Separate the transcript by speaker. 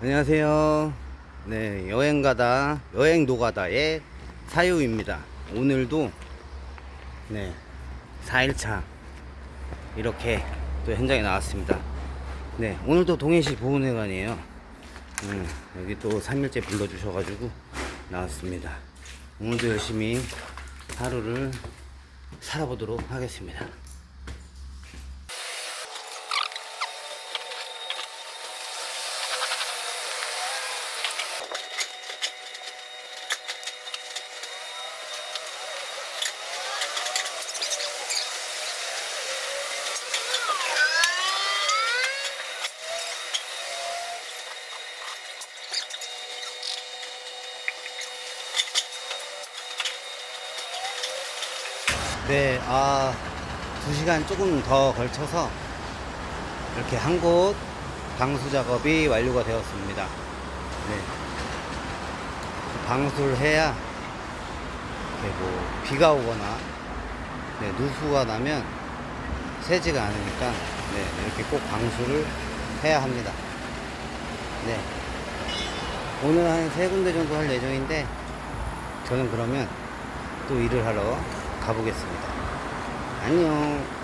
Speaker 1: 안녕하세요. 네, 여행가다, 여행 노가다의 사유입니다. 오늘도, 네, 4일차, 이렇게 또 현장에 나왔습니다. 네, 오늘도 동해시 보훈회관이에요. 음, 여기 또 3일째 불러주셔가지고 나왔습니다. 오늘도 열심히 하루를 살아보도록 하겠습니다. 네, 아, 두 시간 조금 더 걸쳐서 이렇게 한 곳 방수 작업이 완료가 되었습니다. 네. 방수를 해야 이렇게 뭐 비가 오거나 네, 누수가 나면 새지가 않으니까 네, 이렇게 꼭 방수를 해야 합니다. 네. 오늘 한 세 군데 정도 할 예정인데 저는 그러면 또 일을 하러 가보겠습니다. 안녕.